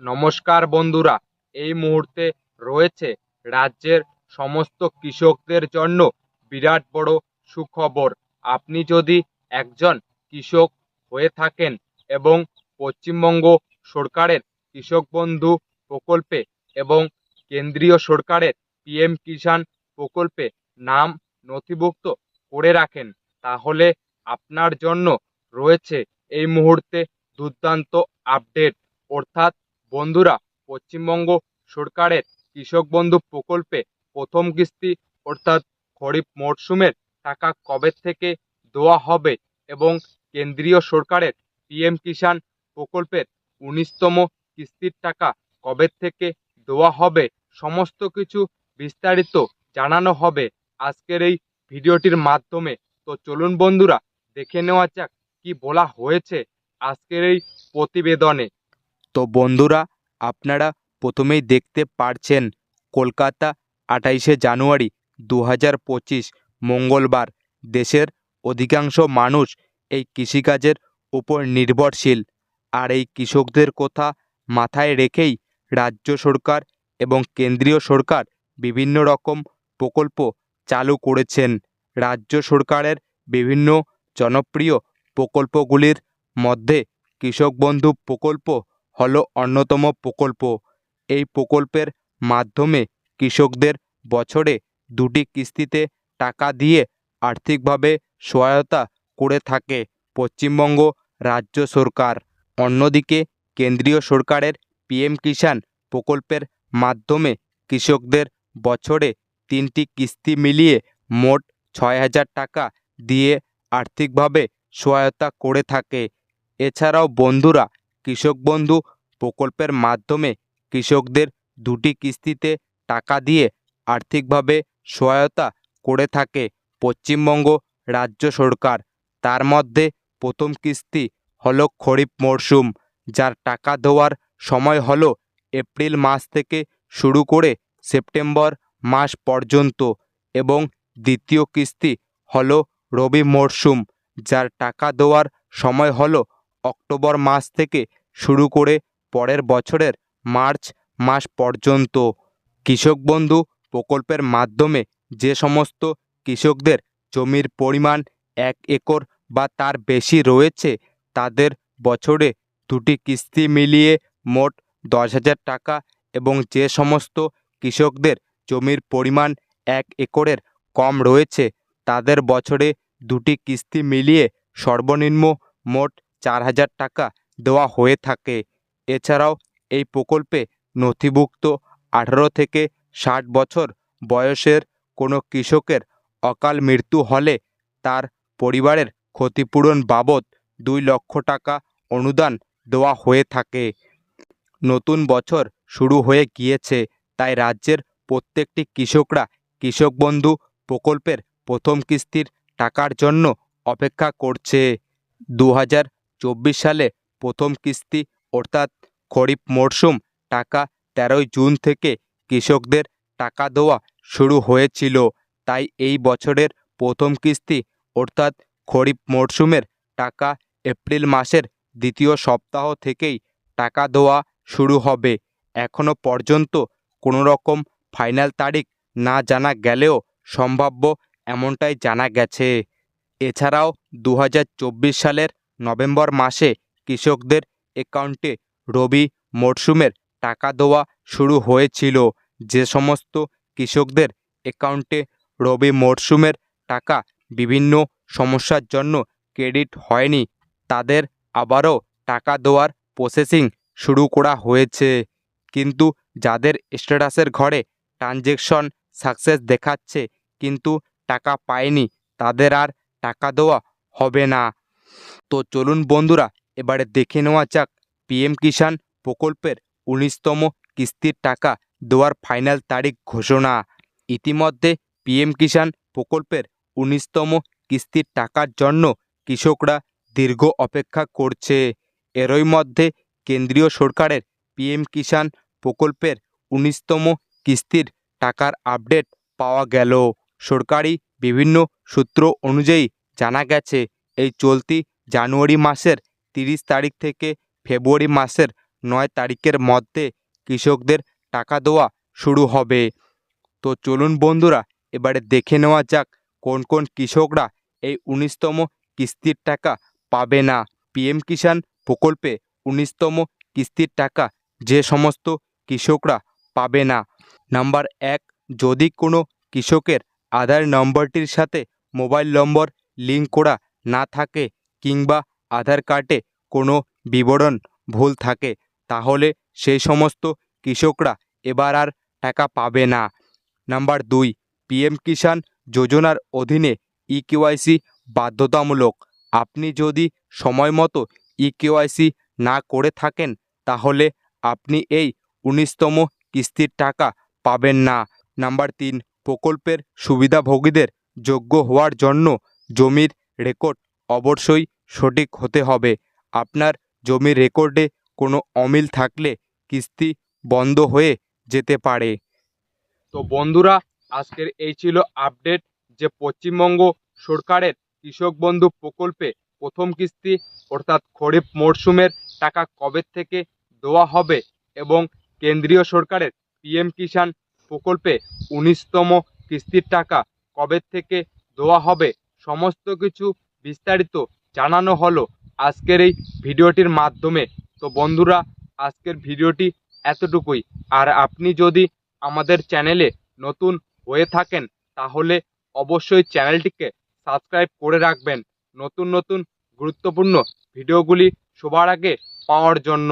নমস্কার বন্ধুরা, এই মুহূর্তে রয়েছে রাজ্যের সমস্ত কৃষকদের জন্য বিরাট বড় সুখবর। আপনি যদি একজন কৃষক হয়ে থাকেন এবং পশ্চিমবঙ্গ সরকারের কৃষক বন্ধু প্রকল্পে এবং কেন্দ্রীয় সরকারের পিএম কিষাণ প্রকল্পে নাম নথিভুক্ত করে রাখেন, তাহলে আপনার জন্য রয়েছে এই মুহূর্তে দুর্দান্ত আপডেট। অর্থাৎ বন্ধুরা, পশ্চিমবঙ্গ সরকারের কৃষক বন্ধু প্রকল্পে প্রথম কিস্তি অর্থাৎ খরিফ মরশুমের টাকা কবে থেকে দেওয়া হবে এবং কেন্দ্রীয় সরকারের পিএম কিষাণ প্রকল্পের উনিশতম কিস্তির টাকা কবে থেকে দেওয়া হবে সমস্ত কিছু বিস্তারিত জানানো হবে আজকের এই ভিডিওটির মাধ্যমে। তো চলুন বন্ধুরা, দেখে নেওয়া যাক কি বলা হয়েছে আজকের এই প্রতিবেদনে। তো বন্ধুরা, আপনারা প্রথমেই দেখতে পারছেন কলকাতা আঠাইশে জানুয়ারি দু হাজার পঁচিশ, মঙ্গলবার। দেশের অধিকাংশ মানুষ এই কৃষিকাজের উপর নির্ভরশীল। আর এই কৃষকদের কথা মাথায় রেখেই রাজ্য সরকার এবং কেন্দ্রীয় সরকার বিভিন্ন রকম প্রকল্প চালু করেছেন। রাজ্য সরকারের বিভিন্ন জনপ্রিয় প্রকল্পগুলির মধ্যে কৃষক বন্ধু প্রকল্প হলো অন্যতম প্রকল্প। এই প্রকল্পের মাধ্যমে কৃষকদের বছরে দুটি কিস্তিতে টাকা দিয়ে আর্থিকভাবে সহায়তা করে থাকে পশ্চিমবঙ্গ রাজ্য সরকার। অন্যদিকে কেন্দ্রীয় সরকারের পিএম কিষাণ প্রকল্পের মাধ্যমে কৃষকদের বছরে তিনটি কিস্তি মিলিয়ে মোট ছয় হাজার টাকা দিয়ে আর্থিকভাবে সহায়তা করে থাকে। এছাড়াও বন্ধুরা কৃষক বন্ধু প্রকল্পের মাধ্যমে কৃষকদের দুটি কিস্তিতে টাকা দিয়ে আর্থিকভাবে সহায়তা করে থাকে পশ্চিমবঙ্গ রাজ্য সরকার। তার মধ্যে প্রথম কিস্তি হল খরিফ মরশুম যার টাকা দেওয়ার সময় হল এপ্রিল মাস থেকে শুরু করে সেপ্টেম্বর মাস পর্যন্ত এবং দ্বিতীয় কিস্তি হল রবি মরশুম যার টাকা দেওয়ার সময় হলো অক্টোবর মাস থেকে শুরু করে পরের বছরের মার্চ মাস পর্যন্ত। কৃষক বন্ধু প্রকল্পের মাধ্যমে যে সমস্ত কৃষকদের জমির পরিমাণ এক একর বা তার বেশি রয়েছে, তাদের বছরে দুটি কিস্তি মিলিয়ে মোট দশ হাজার টাকা এবং যে সমস্ত কৃষকদের জমির পরিমাণ এক একরের কম রয়েছে, তাদের বছরে দুটি কিস্তি মিলিয়ে সর্বনিম্ন মোট চার হাজার টাকা দেওয়া হয়ে থাকে। এছাড়াও এই প্রকল্পে নথিভুক্ত আঠারো থেকে ষাট বছর বয়সের কোনো কৃষকের অকাল মৃত্যু হলে তার পরিবারের ক্ষতিপূরণ বাবদ দুই লক্ষ টাকা অনুদান দেওয়া হয়ে থাকে। নতুন বছর শুরু হয়ে গিয়েছে, তাই রাজ্যের প্রত্যেকটি কৃষকরা কৃষক বন্ধু প্রকল্পের প্রথম কিস্তির টাকার জন্য অপেক্ষা করছে। দু হাজার চব্বিশ সালে প্রথম কিস্তি অর্থাৎ খরিফ মরশুম টাকা তেরোই জুন থেকে কৃষকদের টাকা দেওয়া শুরু হয়েছিল। তাই এই বছরের প্রথম কিস্তি অর্থাৎ খরিফ মরশুমের টাকা এপ্রিল মাসের দ্বিতীয় সপ্তাহ থেকেই টাকা দেওয়া শুরু হবে। এখনও পর্যন্ত কোনো রকম ফাইনাল তারিখ না জানা গেলেও সম্ভাব্য এমনটাই জানা গেছে। এছাড়াও দু হাজার চব্বিশ সালের নভেম্বর মাসে কৃষকদের অ্যাকাউন্টে রবি মরশুমের টাকা দেওয়া শুরু হয়েছিল। যে সমস্ত কৃষকদের অ্যাকাউন্টে রবি মরশুমের টাকা বিভিন্ন সমস্যার জন্য ক্রেডিট হয়নি, তাদের আবারও টাকা দেওয়ার প্রসেসিং শুরু করা হয়েছে। কিন্তু যাদের স্ট্যাটাসের ঘরে ট্রানজেকশন সাকসেস দেখাচ্ছে, কিন্তু টাকা পায়নি, তাদের আর টাকা দেওয়া হবে না। তো চলুন বন্ধুরা, এবারে দেখে নেওয়া যাক পিএম কিষাণ প্রকল্পের উনিশতম কিস্তির টাকা দেওয়ার ফাইনাল তারিখ ঘোষণা। ইতিমধ্যে পিএম কিষাণ প্রকল্পের উনিশতম কিস্তির টাকার জন্য কৃষকরা দীর্ঘ অপেক্ষা করছে। এরই মধ্যে কেন্দ্রীয় সরকারের পিএম কিষাণ প্রকল্পের উনিশতম কিস্তির টাকার আপডেট পাওয়া গেল। সরকারি বিভিন্ন সূত্র অনুযায়ী জানা গেছে, এই চলতি জানুয়ারি মাসের তিরিশ তারিখ থেকে ফেব্রুয়ারি মাসের নয় তারিখের মধ্যে কৃষকদের টাকা দেওয়া শুরু হবে। তো চলুন বন্ধুরা, এবারে দেখে নেওয়া যাক কোন কোন কৃষকরা এই উনিশতম কিস্তির টাকা পাবে না। পিএম কিষাণ প্রকল্পে উনিশতম কিস্তির টাকা যে সমস্ত কৃষকরা পাবে না। নাম্বার এক, যদি কোনো কৃষকের আধার নম্বরটির সাথে মোবাইল নম্বর লিঙ্ক করা না থাকে কিংবা আধার কার্ডে কোনো বিবরণ ভুল থাকে, তাহলে সেই সমস্ত কৃষকরা এবার আর টাকা পাবে না। নাম্বার দুই, পিএম কিষাণ যোজনার অধীনে ই কেওয়াইসি বাধ্যতামূলক। আপনি যদি সময় মতো ই কেওয়াইসি না করে থাকেন, তাহলে আপনি এই উনিশতম কিস্তির টাকা পাবেন না। নাম্বার তিন, প্রকল্পের সুবিধাভোগীদের যোগ্য হওয়ার জন্য জমির রেকর্ড অবশ্যই সঠিক হতে হবে। আপনার জমির রেকর্ডে কোনো অমিল থাকলে কিস্তি বন্ধ হয়ে যেতে পারে। তো বন্ধুরা, আজকের এই ছিল আপডেট যে পশ্চিমবঙ্গ সরকারের কৃষক বন্ধু প্রকল্পে প্রথম কিস্তি, অর্থাৎ খরিফ মরশুমের টাকা কবে থেকে দেওয়া হবে এবং কেন্দ্রীয় সরকারের পিএম কিষাণ প্রকল্পে উনিশতম কিস্তির টাকা কবে থেকে দেওয়া হবে, সমস্ত কিছু বিস্তারিত জানানো হলো আজকের এই ভিডিওটির মাধ্যমে। তো বন্ধুরা, আজকের ভিডিওটি এতটুকুই। আর আপনি যদি আমাদের চ্যানেলে নতুন হয়ে থাকেন, তাহলে অবশ্যই চ্যানেলটিকে সাবস্ক্রাইব করে রাখবেন। নতুন নতুন গুরুত্বপূর্ণ ভিডিওগুলি সবার আগে পাওয়ার জন্য।